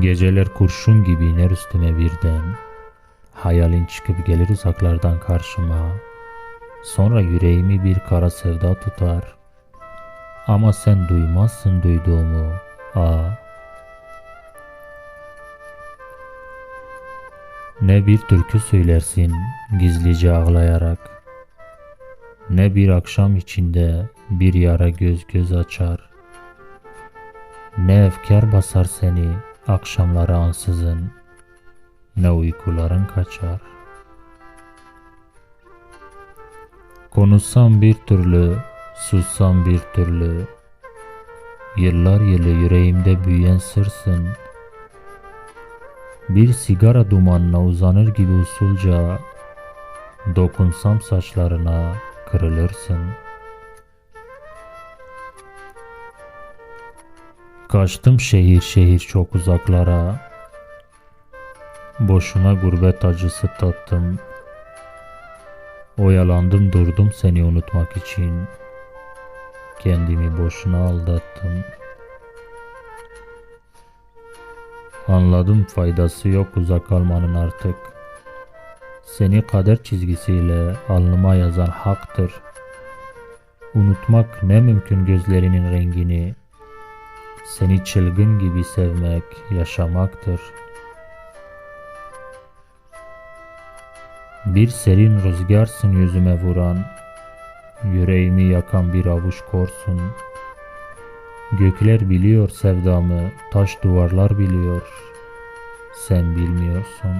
Geceler kurşun gibi iner üstüme birden. Hayalin çıkıp gelir uzaklardan karşıma. Sonra yüreğimi bir kara sevda tutar. Ama sen duymazsın duyduğumu. Aa. Ne bir türkü söylersin gizlice ağlayarak. Ne bir akşam içinde bir yara göz göz açar. Ne efkar basar seni akşamları ansızın. Ne uykuların kaçar. Konuşsam bir türlü, sussam bir türlü. Yıllar yılı yüreğimde büyüyen sırsın. Bir sigara dumanına uzanır gibi usulca dokunsam saçlarına kırılırsın. Kaçtım şehir şehir çok uzaklara. Boşuna gurbet acısı tattım. Oyalandım durdum seni unutmak için. Kendimi boşuna aldattım. Anladım faydası yok uzak kalmanın artık. Seni kader çizgisiyle alnıma yazan haktır. Unutmak ne mümkün gözlerinin rengini. Seni çılgın gibi sevmek yaşamaktır. Bir serin rüzgarsın yüzüme vuran, yüreğimi yakan bir avuç korsun. Gökler biliyor sevdamı, taş duvarlar biliyor. Sen bilmiyorsun.